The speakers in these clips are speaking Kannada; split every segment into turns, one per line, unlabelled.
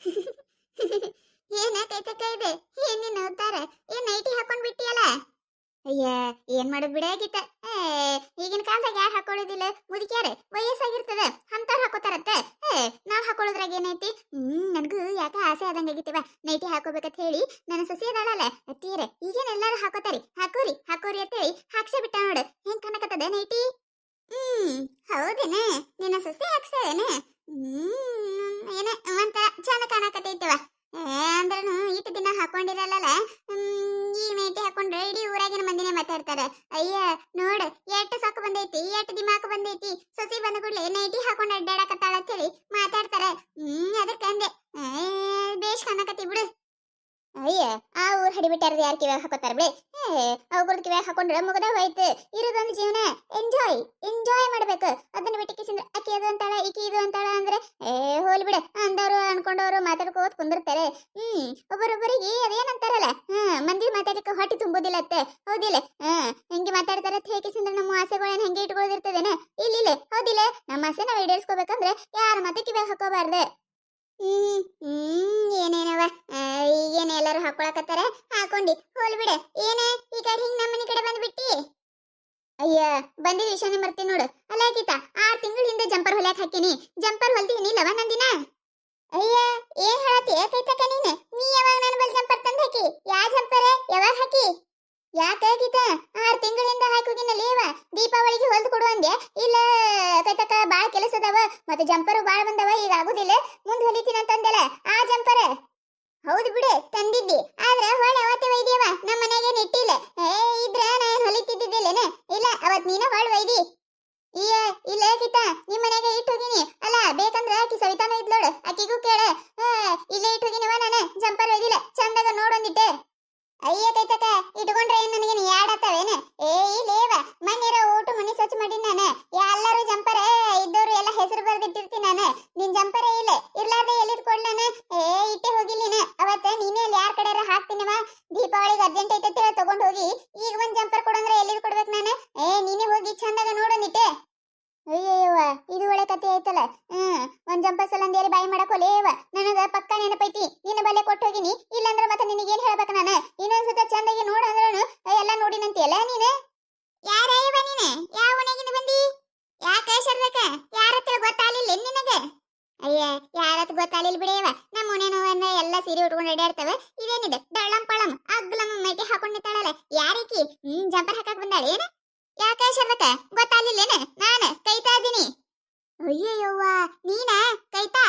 ಏನ ಕೈತಕ್ಕ ಇದೆ? ಏನ್ ನಿನ್ನ ಅವತಾರ? ಏನ್ ನೈಟಿ ಹಾಕೊಂಡ್ ಬಿಟ್ಟಿಯಲ್ಲ? ಅಯ್ಯ ಏನ್ ಮಾಡೋದ್ ಏ, ಈಗಿನ ಕಾಲದಾಗ ಯಾರು ಹಾಕೊಳ್ಳೋದಿಲ್ಲ? ಮುದುಕ್ಯಾರೆ ವಯಸ್ಸಾಗಿರ್ತದ. ಅಂತವ್ರು ಏ ನಾವ್ ಹಾಕೊಳ್ಳೋದ್ರಾಗ ಏನೈತಿ? ಹ್ಮ್ ನನಗೂ ಯಾಕ ಆಸೆ ಆದಂಗಾಗಿತ್ತಿವ ನೈಟಿ ಹಾಕೋಬೇಕಂತ ಹೇಳಿ ನನ್ನ ಸಸಿ ಅದಾಳಲ್ಲ. ಅತ್ತೀರ ಈಗೇನ್ ಎಲ್ಲಾರು ಹಾಕೋತಾರಿ? ಹಾಕೋರಿ ಹಾಕೋರಿ ಅಂತೇಳಿ ಹಾಕ್ಸೇ ಬಿಟ್ಟ ನೋಡು. ಹೆಂಗ್ ಕನಕತ್ತದ ನೈಟಿ ಹ್ಮ್ ಹೌದೇನೆ. ನಿನ್ನ ಸಸಿ ಹಾಕ್ಸೇನೆ ಹ್ಮ್ ಏನ ಅಂತ ಚಂದ ಕಾಣಕತ್ತೈತಿವ ಅಂದ್ರೂ ಇಟ್ಟು ದಿನ ಹಾಕೊಂಡಿರಲ್ಲ ಈ ನೈಟಿ ಹಾಕೊಂಡ್ರೆ ಇಡೀ ಊರಾಗಿನ ಮಂದಿನೇ ಮಾತಾಡ್ತಾರ ಅಯ್ಯ ನೋಡ್ ಎಟ್ಟು ಸಾಕು ಬಂದೈತಿ ಎಟ್ಟು ದಿಮಾಕು ಬಂದೈತಿ ಸಸಿ ಬಂದ ಕೂಡಲೇ ನೈಟಿ ಹಾಕೊಂಡ್ ಅಡ್ಡಾಡಕತ್ತಾಳ ಅಂತೇಳಿ ಮಾತಾಡ್ತಾರ ಹ್ಮ್ ಅದಕ್ಕೆ ಅಂದೆ ಏ, ಬೇಷ್ ಕಾಣಕತ್ತಿ ಬಿಡು ಅಯ್ಯ ಆ ಊರ್ ಹಡಿಬಿಟ್ಟಾರ್ದು ಯಾರು ಕಿವ್ಯಾಗ ಹಾಕೋತಾರ ಬಿಡಿ? ಏ, ಅವ್ಗಳ್ದು ಕಿವ್ಯಾಗ ಹಾಕೊಂಡ್ರೆ ಮುಗದ ಹೋಯ್ತು. ಇರೋದೊಂದು ಜೀವನ. ಎಂಜಾಯ್ ಎಂಜಾಯ್ ಮಾಡ್ಬೇಕು. ಅದನ್ನ ಬಿಟ್ಟು ಕಿಸಿಂದ್ರೆ ಅಕ್ಕಿ ಅದು ಅಂತಾಳ, ಈಕಿ ಇದು ಅಂತಾಳ ಅಂದ್ರೆ, ಏ, ಹೋಲ್ ಬಿಡ. ಅಂದವರು, ಅನ್ಕೊಂಡವರು ಮಾತಾಡ್ಕೋತ ಕುಂದಿರ್ತಾರೆ. ಹ್ಮ್, ಒಬ್ಬರೊಬ್ಬರಿಗೆ ಅದೇನಂತಾರಲ್ಲ? ಹ್ಮ್ ಮಂದಿ ಮಾತಾಡಕ್ಕೆ ಹೊಟ್ಟೆ ತುಂಬುದಿಲ್ಲ ಅತ್ತೆ. ಹೌದಿಲ್ಲ? ಹ್ಮ್ ಹೆಂಗೆ ಮಾತಾಡ್ತಾರ ಹೇಗಿಸಿಂದ್ರೆ ನಮ್ಮ ಆಸೆಗಳನ್ನ ಹೆಂಗೆ ಇಲ್ಲಿ ಇಲ್ಲ ಹೌದಿಲ್ಲ? ನಮ್ಮ ಆಸೆ ನಾವು ಈಡೇರಿಸ್ಕೋಬೇಕಂದ್ರೆ, ಯಾರ ಮತ್ತೆ ಕಿವ್ಯಾಗ ಹಾಕೋಬಾರ್ದು. ಏನೇನವ? ಆ, ಎಲ್ಲಾರು ಹಾಕೊಳಕತ್ತಾರ? ಹಾಕೊಂಡಿ ಹೋಲ್ ಬಿಡ. ಏನೇ ಈ ಕಡೆ ಹಿಂಗ್ ನಮ್ಮನೆ ಕಡೆ ಬಂದ್ಬಿಟ್ಟಿ? ಅಯ್ಯ ಬಂದಿದ್ ವಿಷಯನೇ ಮರ್ತೀನಿ ನೋಡು. ಅಲ್ಲ ಗೀತಾ ಆರ್ ತಿಂಗಳ ಹಿಂದೆ ಜಂಪರ್ ಹೊಲ್ಯಾಕ್ ಹಾಕಿನಿ. ಜಂಪರ್ ಹೊಲ್ತೀನಿ ನಂದಿನ? ಅಯ್ಯ ಏನ್ ಹೇಳತಿ ಕೈತಕ ನೀನು? ನೀ ಯಾವಾಗ ನನ್ನ ಬಲ್ ಜಂಪರ್ ತಂದ್ ಹಾಕಿ? ಯಾ ಜಂಪರ್? ಯಾವಾಗ ಹಾಕಿ? ಯಾಕ ಆರು ತಿಂಗಳಿಂದ ಹಾಕೋಗಿನ ಲೇವ ದೀಪಾವಳಿಗೆ ಹೊಲ್ದು ಕೊಡು ಅಂದೆ. ಇಲ್ಲ, ಕೈತಕ್ಕ ಬಾಳ ಕೆಲಸ ಅದಾವ ಮತ್ತೆ ಜಂಪರು ಬಾಳ ಬಂದವ. ಈಗ ಆಗುದಿಲ್ಲ. ಮುಂದ್ ಹೊಲಿತೀನಿ ಅಂತಂದೆಲ್ಲ ಆ ಜಂಪರ್. ಹೌದು ಬಿಡು, ತಂದಿದ್ದಿ. ಆದ್ರೆ ಹೊಳೆ ಅವತ್ತೆ ಒಯ್ದಿಯವ. ನಮ್ಮ ಮನೆಗೆ ನೆಟ್ಟಿಲ್ಲ ಏ, ಇದ್ರ ನಾನು ಹೊಲಿತಿದ್ದಿದ್ದಿಲ್ಲೇನ? ಇಲ್ಲ, ಅವತ್ ನೀನ ಹೊಳ್ ಒಯ್ದಿ. ಇಯ, ಇಲ್ಲ ಗೀತ. ನಿಮ್ ಮನೆಗೆ ಇಟ್ಟು ಹೋಗಿನಿ ಅಲ್ಲ ಬೇಕಂದ್ರ ಆಕಿ ಸವಿತಾನ ಇದ್ಲೋಡು ಆಕಿಗೂ ಕೇಳ ಆ, ಇಲ್ಲೇ ಇಟ್ಟು ಹೋಗಿನವ ನಾನು ಜಂಪರ್ ಒಯ್ದಿಲ್ಲ ಚಂದಾಗ ನೋಡೊಂದಿಟ್ಟೆ ಅಯ್ಯ ಕೈತಕ ಇಟ್ಕೊಂಡ್ರೆ ಏನ್ ನನಗೇನು ಯಾಡತ್ತವೇನ ಏ ಇಲ್ಲೇವ ಮನ್ನಿರ ಊಟ ಮನಿ ಸ್ವಚ್ಛ ಮಾಡಿ ನಾನು ಎಲ್ಲರೂ ಜಂಪರ ಇದ್ದವ್ರು ಎಲ್ಲ ಹೆಸರು ಬರ್ದಿಟ್ಟಿರ್ತೀನಿ ನಾನು ನಿನ್ ಜಂಪರೇ ಇಲ್ಲ ಇರ್ಲಾರ್ದೆ ಎಲ್ಲಿದ್ ಕೊಡ್ ನಾನು ಏ ಇಟ್ಟೆ ಹೋಗಿಲ್ಲಿನ ಅವತ್ತ ನೀನೇ ಅಲ್ಲಿ ಯಾರ ಕಡೆ ಹಾಕ್ತೀನವ ದೀಪಾವಳಿಗೆ ಅರ್ಜೆಂಟ್ ಐತೆ ತಗೊಂಡ್ ಹೋಗಿ ಈಗ ಒಂದ್ ಜಂಪರ್ ಕೊಡಂದ್ರೆ ಎಲ್ಲಿದ್ ಕೊಡ್ಬೇಕು ನಾನು ಏ ನೀನೇ ಹೋಗಿ ಚಂದಾಗ ನೋಡೊಂದಿಟ್ಟೆ ಅಯ್ಯವ್ವ ಇದು ಒಳ್ಳೆ ಕತೆ ಆಯ್ತಲ್ಲ ಹ್ಮ್ ಒಂದ್ ಜಂಪರ್ ಸಲಂದೇರಿ ಬಾಯಿ ಮಾಡಕೋಲೇವ ನನಗ ಪಕ್ಕ ನೆನಪೈತಿ ನಿನ್ನ ಬಲ್ಲೆ ಕೊಟ್ಟು ಹೋಗಿನಿ ಇಲ್ಲಂದ್ರ ಮತ್ತೆ ನಿನಗೇನ್ ಹೇಳ್ಬೇಕು ನಾನು ಇನ್ನೊಂದ್ಸತ ಚಂದಾಗಿ ನೋಡು ಅಂದ್ರನು ಎಲ್ಲ ನೋಡಿನಂತಿಯಲ್ಲ ನೀನೆ ಯಾರಯ್ಯವ ನೀನೆ ಯಾವ ಮನೆಗಿಂದ ಬಂದಿ ಯಾಕ ಶರ್ದಕ ಯಾರ ಹತ್ರ ಗೊತ್ತಾಗ್ಲಿಲ್ಲ ನಿನಗ ಅಯ್ಯ ಗೊತ್ತಾಗ್ಲಿಲ್ಲ ಬಿಡೇವ ನಮ್ಮ ಮನೆನವನ್ನ ಎಲ್ಲ ಸೀರೆ ಉಟ್ಕೊಂಡು ಅಡ್ಯಾಡ್ತವೆ ಇದೇನಿದೆ? ಡಳ್ಳಂ ಪಳಂ ಅಗ್ಲಂ ಮೈಕೆ ಹಾಕೊಂಡು ನಿಂತಾಳಲ್ಲ. ಯಾರಿಕಿ ಹ್ಮ್, ಜಂಪರ್ ಹಾಕಕ್ ಬಂದಾಳ ಏನ ಯಾಕ ಶರ್ದಕ ಗೊತ್ತಾಗ್ಲಿಲ್ಲೇನ? ನಾನ ಕೈತಾ ಇದೀನಿ ಅಯ್ಯಯ್ಯವ್ವ ನೀನ ಕೈತಾ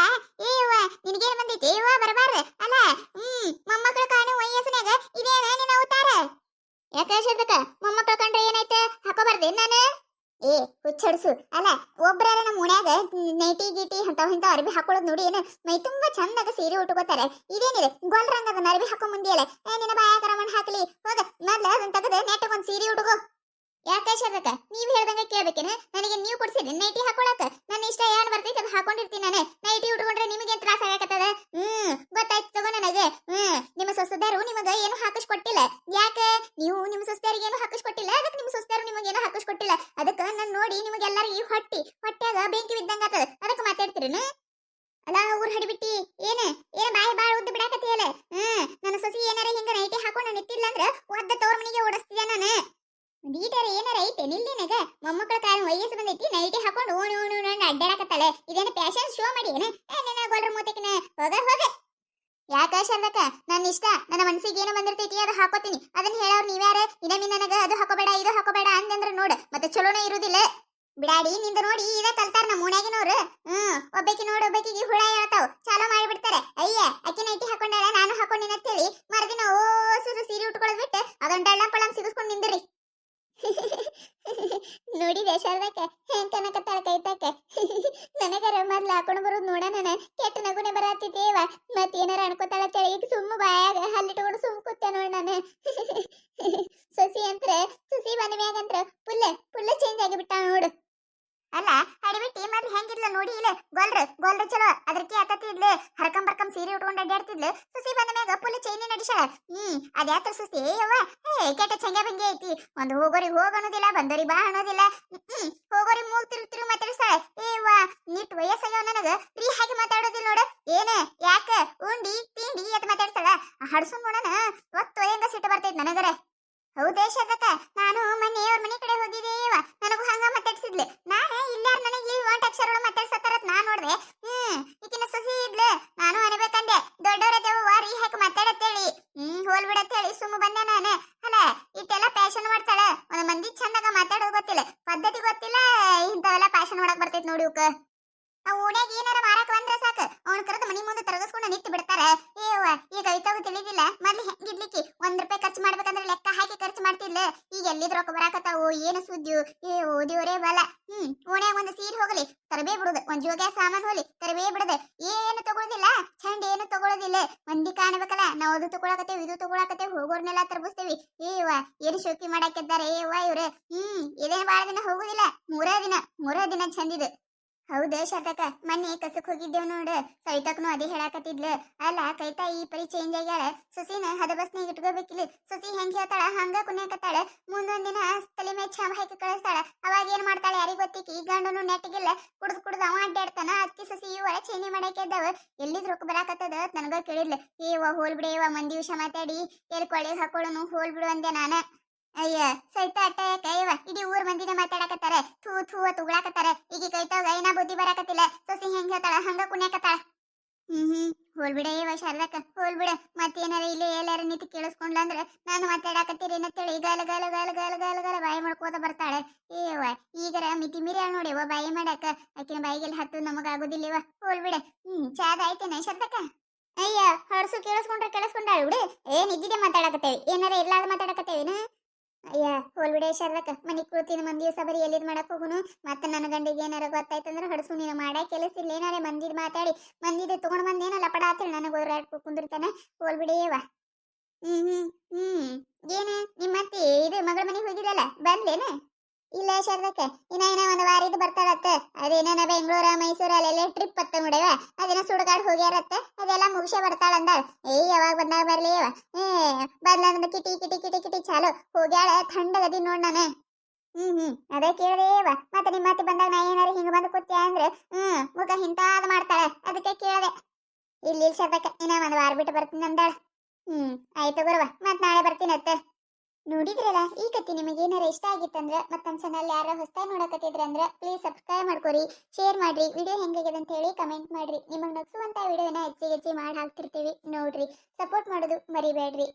ಏಯವ್ವ ನಿನಗೇನ್ ಬಂದೈತಿ ಯವ್ವ ಬರಬಾರ್ದ ಅಲ್ಲ ಹ್ಮ್ ಮೊಮ್ಮಕ್ಕಳ ಕಾಣು ವಯಸ್ಸಿನಾಗ ಇದೇನ ನಿನ್ನ ಅವತಾರ ಯಾಕ ಶರ್ದಕ ಮೊಮ್ಮಕ್ಕಳ ಕಂಡ್ರೆ ಏನಾಯ್ತ ಹಾಕೋಬಾರ್ದೆ ನಾನು ಏ ಹುಚ್ಚಡ್ಸು ಅಲ್ಲ ಒಬ್ರಾರ ನಮ್ಮ ಓಣ್ಯಾಗ ನೈಟಿ ಗೀಟಿ ಅಂತವ್ ಇಂತಾವ್ ಅರ್ಬಿ ಹಾಕೊಳ್ಳೋದು ನೋಡಿ ಏನು ಮೈ ತುಂಬಾ ಚಂದಾಗ ಸೀರೆ ಉಟ್ಕೋತಾರೆ. ಇದೇನಿದೆ? ಗೋಲ್ ಅದನ್ನ ಅರ್ಬಿ ಹಾಕೋ ಮುಂದಿಯಲ್ಲ ಏ, ನಿನ್ನ ಬಾಯಾಕರ ಮಣ್ಣು ಹಾಕ್ಲಿ. ಹೋಗ, ಮೊದ್ಲ ಅದನ್ನ ತೆಗೆದು ನೆಟ್ಟಗ್ ಒಂದ್ ಸೀರೆ ಉಟ್ಕೋ. ಯಾಕೆ ಶರ್ದಕ ನೀವ್ ಹೇಳ್ದಂಗ ಕೇಳ್ಬೇಕೇನ? ನನಗೆ ನೀವು ಕೊಡ್ಸಿದ್ರಿ ನೈಟಿ ಹಾಕೊಳಕ ನನ್ನ ಇಷ್ಟ ಏನ್ ಬರ್ತೈತೆ ಅದು ಹಾಕೊಂಡಿರ್ತೀನಿ ನಾನು ನೈಟಿ ಉಟ್ಕೊಂಡ್ರೆ ನಿಮಗೆ ತ್ರಾಸ ಆಗಕತ್ತದ ಹ್ಮ್ ಗೊತ್ತಾಯ್ತು ತಗೋ ನನಗೆ ಹ್ಮ್ ನಿಮ್ಮ ಸೊಸೆದಾರು ನಿಮಗ ಏನು ಹಾಕಿಸ್ಕೊಟ್ಟಿಲ್ಲ ಯಾಕೆ ನೀವು ನಿಮ್ಮ ಸೊಸೆದಾರಿಗೆ ಏನು ಹಾಕಿಸ್ಕೊಟ್ಟಿಲ್ಲ ಅದಕ್ಕೆ ನಿಮ್ಮ ಸೊಸೆದಾರು ನಿಮಗೇನು ಹಾಕಿಸ್ಕೊಟ್ಟಿಲ್ಲ ಅದಕ್ಕೆ ನಾನು ನೋಡಿ ನಿಮಗೆಲ್ಲರಿಗೂ ಹೊಟ್ಟಿ ಹೊಟ್ಟ್ಯಾಗ ಬೆಂಕಿ ಬಿದ್ದಂಗ ಆತದ. ಅದಕ್ಕೆ ಮಾತಾಡ್ತಿರೇನು? ಅಲ್ಲ, ಊರ್ ಹಡಿಬಿಟ್ಟಿ, ಏನ? ಏನ ಬಾಯಿ ಬಾಳ ಉದ್ದ ಬಿಡಾಕತಿಯಲ್ಲ ಹ್ಮ್, ನನ್ನ ಸೊಸಿ ಏನಾರ ಹಿಂಗ ನೈಟಿ ಹಾಕೊಂಡು ನಿಂತಿಲ್ಲ ಅಂದ್ರ ಒದ್ದ ತವ್ರ ಮನೆಗೆ ಓಡಿಸ್ತಿದ್ದೆ ನಾನು? ದೀಟರ ಏನಾರ ಐತೆ, ನಿಲ್ಲಿನಗ? ಮೊಮ್ಮಕ್ಕಳ ಕಾರಣ ವಯಸ್ಸು ಬಂದೈತಿ, ನೈಟಿ ಹಾಕೊಂಡು ಓಣಿ ಓಣಿ ಓಣಿ ಅಡ್ಡಾಡಕತ್ತಾಳೆ ಇದೇನ ಫ್ಯಾಷನ್ ಶೋ ಮಾಡಿ ಏನ? ನಿನ್ನ ಗೊಲ್ರ ಮೂತಕಿನ? ಹೋಗ ಹೋಗ. ಯಾಕ ಶರ್ದಕ ನನ್ನ ಇಷ್ಟ, ನನ್ನ ಮನಸ್ಸಿಗೆ ಏನು ಬಂದಿರ್ತೈತಿ ಅದು ಹಾಕೋತೀನಿ. ಅದನ್ನ ಹೇಳೋರು ನೀವ್ಯಾರ? ಇನ್ನೊಮ್ಮೆ ನನಗ ಅದು ಹಾಕೋಬೇಡ, ಇದು ಹಾಕೋಬೇಡ ಅಂದಂದ್ರ ನೋಡ, ಮತ್ತೆ ಚಲೋನೇ ಇರುದಿಲ್ಲ. ಬಿಡಾಡಿ, ನಿಂದ ನೋಡಿ ಇದ ಕಲ್ತಾರ ನಮ್ಮ ಓಣ್ಯಾಗಿನವ್ರು ಹ್ಮ್, ಒಬ್ಬಾಕಿ ನೋಡಿ, ಒಬ್ಬಾಕಿಗೆ ಹುಳ ಹೇಳ್ತಾವ್. ಚಾಲೋ ಮಾಡಿಬಿಡ್ತಾರೆ. ಅಯ್ಯ ಅಕ್ಕಿನ ಐಟಿ ಹಾಕೊಂಡಾಳ, ನಾನು ಹಾಕೊಂಡಿನ ಅಂತೇಳಿ ಮರದಿನ ಓಸು ಸುರು ಉಟ್ಕೊಳ್ಳೋದ್ ಬಿಟ್ಟು ಅದೊಂದು ಡಳ್ಳ ಪಳಂ ಸಿಗಿಸ್ಕೊಂಡು ನಿಂದ್ರಿ. ನೋಡಿದೆ ಶಾರದಕ್ಕ ಹೆಂಗ್ ಕನಕತ್ತಾಳ ಕೈತಾಕ ನನಗರ ಮೊದ್ಲು ಹಾಕೊಂಡು ಬರೋದು ನೋಡ ನಾನು ಕೆಟ್ಟ ನಗುನೆ ಬರತ್ತಿದ್ದೇವ ಮತ್ ಏನಾರ ಅನ್ಕೋತಾಳ ತೆಳಗಿಗೆ ಸುಮ್ಮ ಬಾಯಾಗ ಹಲ್ಲಿಟ್ಕೊಂಡು ಸುಮ್ ಕೂತೆ ನೋಡ್ ನಾನು ಸಸಿ ಅಂತ್ರ ಸಸಿ ಬಂದ ಮ್ಯಾಗಂತ್ರ ಪುಲ್ಲ ಪುಲ್ಲ ಆಗಿಬಿಟ್ಟ ನೋಡು. ಅಲ್ಲ ಅಡಿಬಿಟ್ಟಿ ಮೊದ್ಲು ಹೆಂಗಿದ್ಲ ನೋಡಿ ಇಲ್ಲ. ಗೊಲ್ರ ಗೊಲ್ರ ಚಲೋ. ಅದಕ್ಕೆ ಆತತಿ ಇದ್ಲು ಹರ್ಕಂ ಬರ್ಕಂ ಸೀರೆ ಉಟ್ಕೊಂಡು ಅಡ್ಡಾಡ್ತಿದ್ಲು ಸುಸಿ ಬಂದ ಮ್ಯಾಗ ಫುಲ್ ಚೈನಿ ನಡಿಸಾಳ ಹ್ಮ್, ಅದ್ಯಾತ್ರ ಸುಸ್ತಿ ಏಯವ್ವ ಏ, ಕೆಟ್ಟ ಚಂಗ ಬಂಗೆ ಐತಿ. ಒಂದು ಹೋಗೋರಿ ಹೋಗ ಅನ್ನೋದಿಲ್ಲ ಬಂದೋರಿ ಬಾ ಅನ್ನೋದಿಲ್ಲ. ಹ್ಮ್ ಹೋಗೋರಿ ಮೂಗ್ ತಿರು ತಿರು ಮಾತಾಡಿಸ್ತಾಳೆ ಏವ್ವ ನಿಟ್ ವಯಸ್ಸಾಗ್ಯಾವ ನನಗ. ರೀ ಹಾಗೆ ಮಾತಾಡೋದಿಲ್ಲ ನೋಡು. ಏನ, ಯಾಕ, ಉಂಡಿ, ತಿಂಡಿ ಅಂತ ಮಾತಾಡ್ತಾಳ ಹಡ್ಸು ನೋಡಣ ಒತ್ತು ಒಯ್ಯಂಗ ಸಿಟ್ಟು ಬರ್ತೈತಿ ನನಗರೆ ಹೌದೇ ಶತಕ ನಾನು ಮೊನ್ನೆ ಅವ್ರ ಮನೆ ಕಡೆ ಹೋಗಿದ್ದೇವ ನನಗೂ ಹಂಗ ಮಾತಾಡ್ಸಿದ್ಲು ನಾನೇ ಇಲ್ಲಾರ ನನಗೆ ಒಂಟ್ ಅಕ್ಷರಗಳು ಮಾತಾಡ್ಸತ್ತಾರತ್ ನಾ ನೋಡ್ದೆ ಹ್ಮ್ ಈಕಿನ ಸೊಸಿ ಇದ್ಲು ನಾನು ಅನ್ಬೇಕಂದೆ ದೊಡ್ಡವರ ದೇವ ರೀ ಹಾಕಿ ಮಾತಾಡತ್ತೇಳಿ ಹ್ಮ್ ಹೋಲ್ ಬಿಡತ್ತೇಳಿ ಸುಮ್ಮ ಬಂದೆ ನಾನು ಅಲ್ಲ ಇಟ್ಟೆಲ್ಲ ಪ್ಯಾಶನ್ ಮಾಡ್ತಾಳೆ ಒಂದ್ ಮಂದಿ ಚಂದಾಗ ಮಾತಾಡೋದು ಗೊತ್ತಿಲ್ಲ ಪದ್ಧತಿ ಗೊತ್ತಿಲ್ಲ, ಇಂಥವೆಲ್ಲ ಫ್ಯಾಷನ್ ಮಾಡಕ್ ಬರ್ತೈತಿ ನೋಡಿ ಇವಕ್ಕೆ ಆ ಓಣ್ಯಾಗ ಏನಾರ ಮಾರಕ್ ಬಂದ್ರೆ ಸಾಕು. ಅವ್ನ ಕರೆದು ಮನಿ ಮುಂದೆ ತರಗಸ್ಕೊಂಡು ನಿಂತು ಬಿಡ್ತಾರ. ಏವ ಈಗ ಐತಾಗ ತಿಳಿದಿಲ್ಲ. ಮೊದ್ಲು ಹೆಂಗಿದ್ಲಿಕ್ಕಿ ಒಂದ್ ರೂಪಾಯಿ ಖರ್ಚು ಮಾಡ್ಬೇಕಂದ್ರೆ ಲೆಕ್ಕ ಹಾಕಿ ಖರ್ಚು ಮಾಡ್ತಿಲ್ಲ ಈಗ ಎಲ್ಲಿದ್ ರೊಕ್ಕ ಬರಾಕತ್ತಾವು, ಏನು ಸುದ್ದಿ ಏ ಓದಿವರೇ ಬಲ. ಹ್ಮ್, ಓಣ್ಯಾಗ ಒಂದು ಸೀರೆ ಹೋಗಲಿ, ತರಬೇ ಬಿಡುದು. ಒಂದ್ ಜೋಗ್ಯ ಸಾಮಾನ್ ಹೋಗ್ಲಿ, ತರಬೇ ಬಿಡದು. ಏನು ತಗೊಳುದಿಲ್ಲ. ಚಂದ ಏನು ತಗೊಳ್ಳೋದಿಲ್ಲ ಮಂದಿ ಕಾಣಬೇಕಲ್ಲ, ನಾವು ಅದು ತಗೊಳಕತ್ತೇವೆ, ಇದು ತಗೊಳಕತ್ತೇವೆ, ಹೋಗೋರ್ನೆಲ್ಲ ತರಬಸ್ತೇವಿ. ಏವ ಏನು ಶೋಕಿ ಮಾಡಾಕಿದ್ದಾರೆ ಏವ ಇವ್ರೆ? ಹ್ಮ್ ಬಾಳ ದಿನ ಹೋಗುದಿಲ್ಲ, ಮೂರೇ ದಿನ ಮೂರೇ ದಿನ ಚಂದಿದೆ ಹೌದ ಶತಕ, ಮೊನ್ನೆ ಕಸಕ್ ಹೋಗಿದ್ದೇವ್ ನೋಡು ಸವಿತಕ್ನು ಅದೇ ಹೇಳಾಕತ್ತಿದ್ಲ. ಅಲ್ಲ ಕೈತಾ ಈ ಪರಿ ಚೇಂಜ್ ಆಗ್ಯಾಳ, ಸುಸಿನ ಹದ ಬಸ್ನಾಗ ಇಟ್ಕೋಬೇಕಿಲ್ಲ, ಸುಸಿ ಹೆಂಗ್ ಹೇಳ್ತಾಳ, ಹಂಗ ಕುಣ್ಯಾಕತ್ತಾಳ ಮುಂದೊಂದ್ ದಿನ ತಲೆ ಮೇಲೆ ಛಾಮ ಹಾಕಿ ಕಳಿಸ್ತಾಳ, ಅವಾಗ ಏನ್ ಮಾಡ್ತಾಳೆ ಯಾರಿಗ ಗೊತ್ತಿಕ್ಕಿ ಗಂಡನು ನೆಟ್ಟಿಗಿಲ್ಲ ಕುಡ್ದ್ ಕುಡ್ದ್ ಅವ ಅಡ್ಡಾಡ್ತಾನ ಅಕ್ಕಿ ಸಸಿ ಇವ ಚೇಂಜ್ ಮಾಡಾಕಿದ್ದಾವ ಎಲ್ಲಿದ್ ರೊಕ್ಕ ಬರಾಕತ್ತದ ನನಗ ಕೇಳಿದ್ಲು. ಏವ ಹೋಲ್ ಬಿಡೇವ ಮಂದಿ ವಿಷ ಮಾತಾಡಿ ಎಲ್ಲಿ ಕೊಳಿ ಹಾಕೊಳ್ಳೋನು ಹೋಲ್ ಬಿಡು ಅಂದೆ ನಾನ. ಅಯ್ಯ ಸೈತ ಕೈವ ಇಡೀ ಊರ್ ಮಂದಿನ ಮಾತಾಡಕತ್ತಾರ ಥೂ ಥೂ ತುಗಳಾಕತ್ತಾರ. ಈಗ ಕೈತಾಗ ಏನ ಬುದ್ಧಿ ಬರಾಕತ್ತಿಲ್ಲ. ಸೊಸಿ ಹೆಂಗ್ ಹೇಳ್ತಾಳ, ಹಂಗ ಕುಣ್ಯಾಕತ್ತಾಳ. ಹ್ಮ್ ಹ್ಮ್, ಹೋಲ್ ಬಿಡ ಏವ ಶಾರದಕ್ಕ ಹೋಲ್ ಬಿಡ. ಮತ್ತೇನಾರ ಇಲ್ಲಿ ಎಲ್ಲಾರ ನಿಂತು ಕೇಳಿಸ್ಕೊಂಡ್ಲ ಅಂದ್ರೆ ನಾನು ಮಾತಾಡಕತ್ತೀರಿ ಏನತ್ತೇಳಿ ಗಾಲ ಗಾಲ ಗಾಲ ಗಾಲ ಗಾಲ ಗಾಲ, ಬಾಯಿ ಮಾಡ್ಕೋತ ಬರ್ತಾಳೆ. ಏವ ಈಗರ ಮಿತಿ ಮೀರಿ ನೋಡಿ, ಇವ ಬಾಯಿ ಮಾಡಾಕ ಆಕಿನ ಬಾಯಿಗೆಲ್ಲ ಹತ್ತು ನಮಗ ಆಗೋದಿಲ್ಲ ಇವ ಹೋಲ್ ಬಿಡ. ಹ್ಮ್, ಚಾದ ಆಯ್ತೇನ ಶಾರದಕ್ಕ ಅಯ್ಯ, ಹರ್ಸು ಕೇಳಿಸ್ಕೊಂಡ್ರೆ ಕೇಳಿಸ್ಕೊಂಡಾಳ ಬಿಡು. ಏನ್ ಇದ್ದಿದೆ ಮಾತಾಡಕತ್ತೇವಿ ಏನಾರ ಇರ್ಲಾರ್ದ ಮಾತಾಡಕತ್ತೇವಿನ ಅಯ್ಯ ಹೋಲ್ ಬಿಡೆ ಶಾರದಕ್ಕ ಮನಿ ಕೂತಿನ ಮಂದಿ ಸಬರಿ ಎಲ್ಲಿದ್ ಮಾಡಕ್ ಹೋಗುನು? ಮತ್ತೆ ನನ್ನ ಗಂಡಿಗೆ ಏನಾರ ಗೊತ್ತಾಯ್ತಂದ್ರೆ ಹಡಸು ನೀನು ಮಾಡಾ ಕೆಲಸ ಇಲ್ಲ ಏನಾರೆ ಮಂದಿದ್ ಮಾತಾಡಿ. ಮಂದಿದ್ ತಗೊಂಡ್ ಬಂದೇನ ಲಪಡ ಆತೇಳಿ ನನಗೆ ಓದ್ರಾಡ್ಕೊ ಕುಂದಿರ್ತಾನೆ? ಹೋಲ್ ಬಿಡೇವ ಹ್ಮ್ ಹ್ಮ್ ಹ್ಮ್. ಏನ ನಿಮ್ಮ ಮತ್ತೆ ಇದು ಮಗಳ ಮನೆಗೆ ಹೋಗಿರಲ್ಲ ಬಂದ್ಲೇನ? ಇಲ್ಲ ಶರದಕ್ಕೆ, ಇನ್ನ ಇನ್ನ ಒಂದು ವಾರ ಇದು ಬರ್ತಾರತ್ತ ಅದೇನ ಬೆಂಗಳೂರ, ಮೈಸೂರ, ಅಲ್ಲೆಲ್ಲ ಟ್ರಿಪ್ ಅತ್ತ ನೋಡವ. ಅದೇನ ಸುಡಗಾಡ್ ಹೋಗ್ಯಾರತ್ತ. ಅದೆಲ್ಲ ಮುಗಿಸೇ ಬರ್ತಾಳ ಅಂದಾಳ. ಏಯ್ ಯಾವಾಗ ಬಂದಾಗ ಬರ್ಲಿ ಅವ? ಏ ಬಂದ್ಲಂದ ಕಿಟಿ ಕಿಟಿ ಕಿಟಿ ಕಿಟಿ ಚಾಲು. ಹೋಗ್ಯಾಳ ಥಂಡಗದಿ ನೋಡ್ ನಾನು. ಹ್ಮ್ ಹ್ಮ್, ಅದೇ ಕೇಳದೇವ ಮತ್ತೆ ನಿಮ್ಮ ಮತ್ತೆ ಬಂದಾಗ ನಾ ಏನಾರ ಹಿಂಗ ಬಂದು ಕೂತ್ಯ ಅಂದ್ರೆ, ಹ್ಮ್, ಮುಖ ಹಿಂತಾದ ಮಾಡ್ತಾಳೆ. ಅದಕ್ಕೆ ಕೇಳ್ದೆ. ಇಲ್ಲಿ ಶತಕ ಇನ್ನ ಒಂದು ವಾರ ಬಿಟ್ಟು ಬರ್ತೀನಿ ಅಂದಾಳ. ಹ್ಮ್, ಆಯ್ತು ಗುರುವ. ಮತ್ ನಾಳೆ ಬರ್ತೀನಿ ಅತ್ತೆ ನೋಡಿದ್ರಲ್ಲ, ಈ ಕತ್ತಿ ನಿಮಗೆ ಏನಾರ ಇಷ್ಟ ಆಗಿತ್ತಂದ್ರೆ, ಮತ್ತೆ ನಮ್ಮ ಚಾನಲ್ ಯಾರ ಹೊಸದಾಗಿ ನೋಡಕತ್ತಿದ್ರ ಅಂದ್ರೆ ಪ್ಲೀಸ್ ಸಬ್ಸ್ಕ್ರೈಬ್ ಮಾಡ್ಕೊರಿ ಶೇರ್ ಮಾಡ್ರಿ ವಿಡಿಯೋ ಹೆಂಗಾಗಿದೆ ಅಂತ ಹೇಳಿ ಕಮೆಂಟ್ ಮಾಡ್ರಿ. ನಿಮಗೆ ನಗಿಸುವಂತ ವಿಡಿಯೋನ ಹೆಚ್ಚಿಗೆ ಹೆಚ್ಚಿ ಮಾಡಿ ಹಾಕ್ತಿರ್ತೀವಿ. ನೋಡ್ರಿ ಸಪೋರ್ಟ್ ಮಾಡೋದು ಮರಿಬೇಡ್ರಿ.